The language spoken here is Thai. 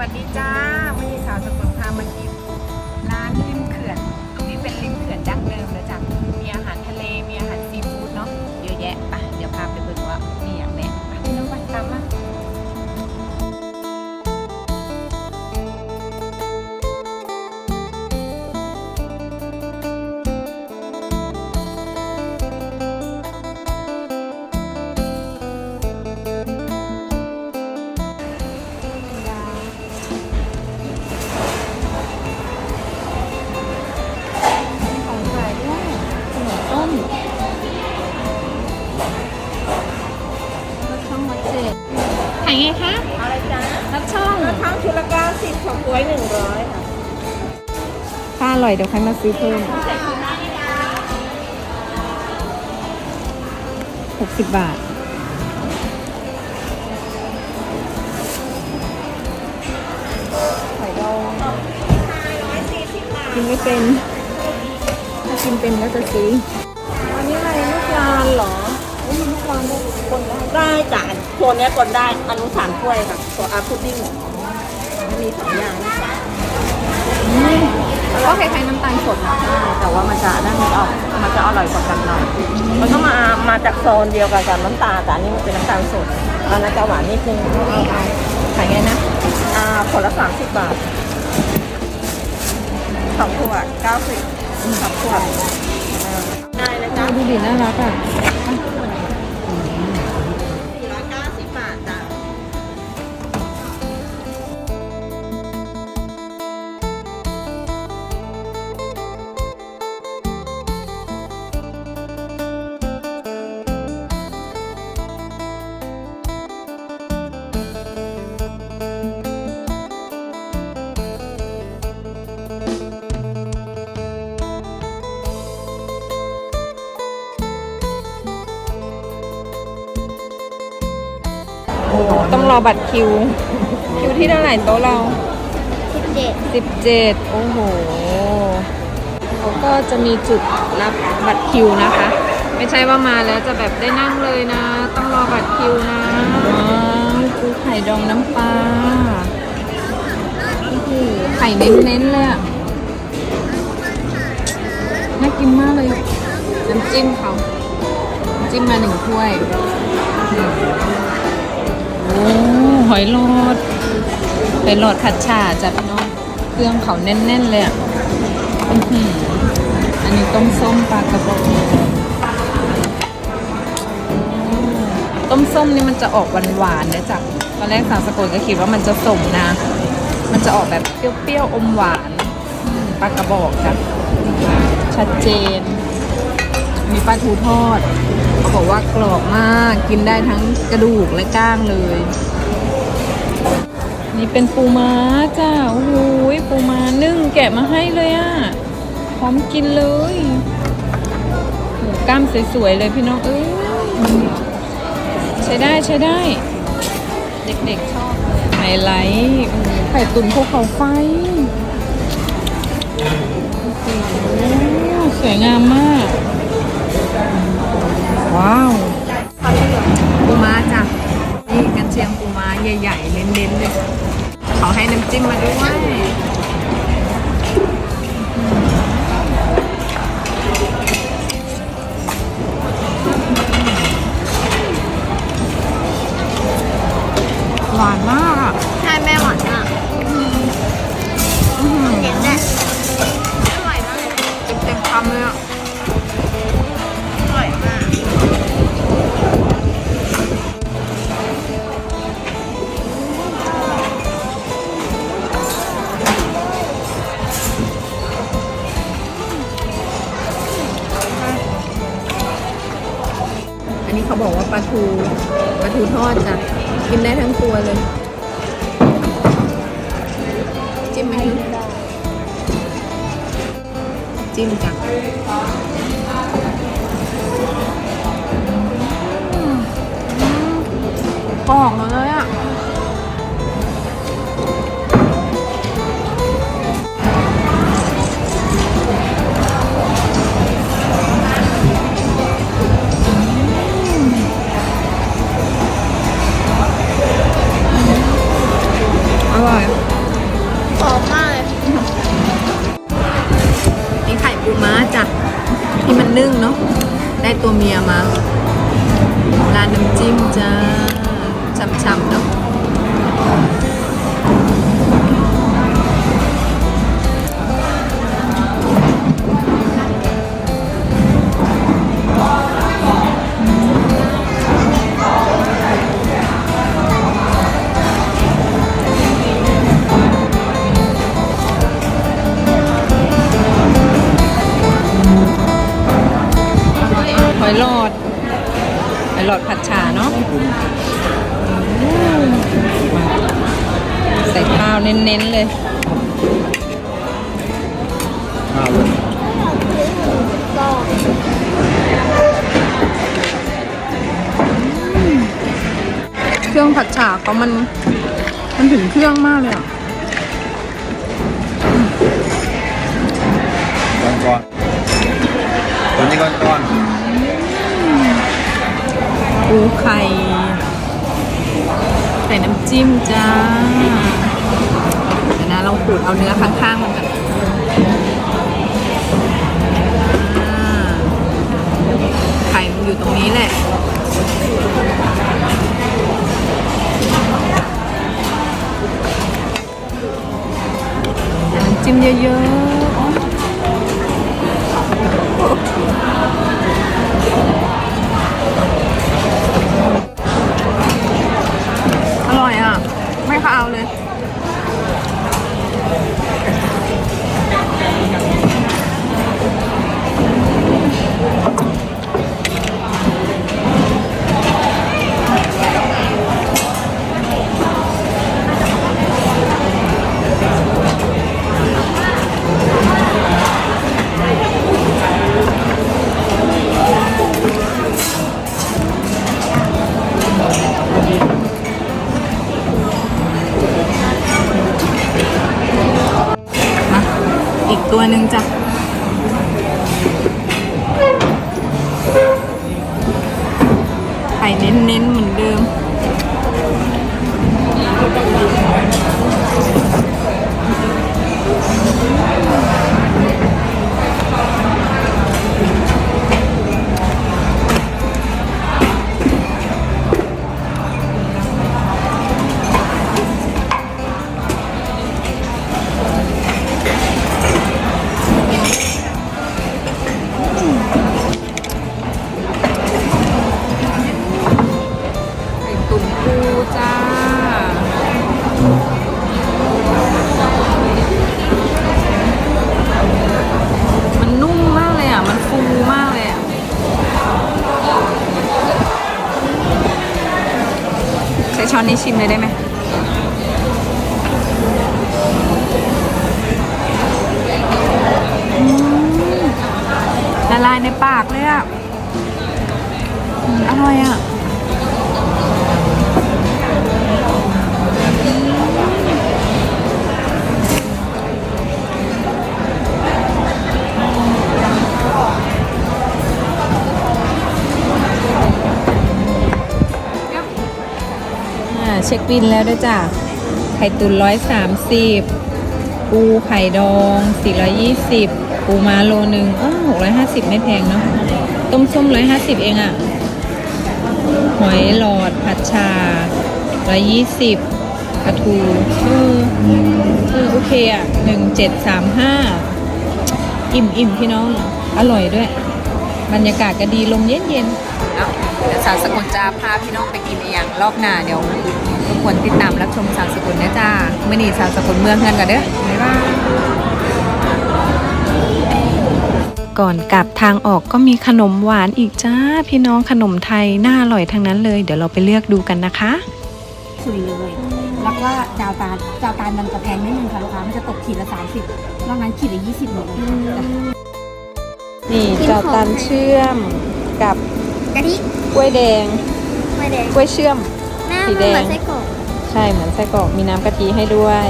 วัสดีจ้าวันนี้สาวสกลพามากิน ขายไงคะอะไรจ้ารับช่องข้าวชุดละเก้าสิบของกล้วยหนึ่งร้อยค่ะถ้าอร่อยเดี๋ยวค่อยมาซื้อเพิ่มหกสิบบาทไข่ดองร้อยสี่สิบบาทกินไม่เป็นถ้ากินเป็นก็จะซื้ออันนี้อะไรลูกลานเหรอโอ้ยมีลูกลานด้วยคนได้ได้จ้ะ ตัวเนี้ยกดได้อนุสามถ้วยค่ะตัวอาพุดดิ้งมันมีสองอย่างนะจ๊ะก็คล้ายๆน้ำตาลสดนะแต่ว่ามันจะได้มันออกมันจะอร่อยกว่ากันหน่อยมันก็มามาจากโซนเดียวกันกับน้ำตาลแต่อันนี้มันเป็นน้ำตาลสดอันนั้นจะหวานนิดนึงขายไงนะอ่าคนละสามสิบบาทสองขวดเก้าสิบสองขวดง่ายนะจ๊ะดูดิน่ารักอะ ต้องรอบัตรคิว คิวที่เท่าไหร่โต๊ะเรา สิบเจ็ดสิบเจ็ดโอ้โหเขาก็จะมีจุดรับบัตรคิวนะคะ ไม่ใช่ว่ามาแล้วจะแบบได้นั่งเลยนะ ต้องรอบัตรคิวนะว้าวปูไข่ดองน้ำปลาโอ้โหไข่เน้นๆเลยอะน่ากินมากเลย น้ำจิ้มเขาน้ำจิ้มมาหนึ่งถ้วยนี่โอ้ หอยโลดเป็นหลดผัดฉ่าจ้ะพี่น้องเครื่องเขาแน่น ๆ เลยอืออืออันนี้ต้มส้มปลากระบอกต้มส้มนี่มันจะออกหวานๆนะจ๊ะตอนแรกสาวสกุลก็คิดว่ามันจะสมนะ มันจะออกแบบเปรี้ยวๆอมหวานปลากระบอกจ้ะชัดเจน มีปลาทูทอด บอกว่ากรอบมากกินได้ทั้งกระดูกและก้างเลย นี่เป็นปูม้าจ้าโอ้โหปูม้านึ่งแกะมาให้เลยอะ่ะพร้อมกินเลยหมูกล้ามสวยๆเลยพี่น้องเอ้ยใช้ได้ใช้ได้ เด็กๆชอบไฮไลท์ไข่ตุ๋นภูเขาไฟโอ้สวยงามมาก ว้าวปูม้าจ้ะนี่กันเชียงปูม้าใหญ่ๆเน้นๆเลยเขาให้น้ำจิ้มมาด้วยหวานมากอะใช่แม่หวานมากอื้อหือเห็นแน่อร่อยมากเลยเต็มๆคำเลยอะ เขาบอกว่าปลาทูปลาทูทอดจ้ะกินได้ทั้งตัวเลย จิ้มไหมจิ้มจ้ะอืมกรอบมาเลยอะ หลอดผัดฉาเนาะใส่ข้าวเน้นๆเลยข้าวเลยเครื่องผัดฉาเขามัน มันถึงเครื่องมากเลยอะก่อนก่อนตัวนี้ก่อนก่อน ปูไข่ไข่น้ำจิ้มจ้าเดี๋ยวนะลองขูดเอาเนื้อข้างๆมันกันอ่าไข่มันอยู่ตรงนี้แหละน้ำจิ้มเยอะ อยอะ ไม่คาวเลย ไข่เน้นๆเหมือนเดิม นี้ชิมเลยได้ไหมละลายในปากเลยอะอืมอร่อยอะ ช็คบินแล้วด้วยจ้ะไข่ตุ๋นร้อยสามสิบปูไข่ดองสี่ร้อยยี่สิบปูม้าโลหนึ่งอ้หกร้อยห้าสิบไม่แพงเนาะต้มส้มร้อยห้าสิบเองอะ่ะหอยหลอดผัดชาร้อยยี่สิบปลาทูเออเออโอเคอะ่ะหนึ่งเจ็ดสามห้าอิ่มอิ่มพี่น้อง อร่อยด้วย บรรยากาศก็ดีลมเย็นเย็นเดี๋ยวสาวสกุลจะพาพี่น้องไปกินอีกอย่างรอบหน้าเดี๋ยว กคนติดตามรับชมสาวสกุลนะจ้าเมื่อนี้สาวสกุลเมืองเงินกันเด้อบ๊ายบายก่อนกลับทางออกก็มีขนมหวานอีกจ้า พี่น้องขนมไทยน่าอร่อยทั้งนั้นเลย เดี๋ยวเราไปเลือกดูกันนะคะสุยเลยแล้วก็จาวตาลจาวตาลมันจะแพงนิดนึงค่ะลูกค้ามันจะตกขีดละสามสิบนอกนั้นขีดละยี่สิบหมดเลยจ้ะนี่เจ้าตันเชื่อมกับกะทิกล้วยแดงไม่แดงกล้วยเชื่อมหน้าสีมันแดง ใช่เหมือนไส้กรอกมีน้ำกะทิให้ด้วย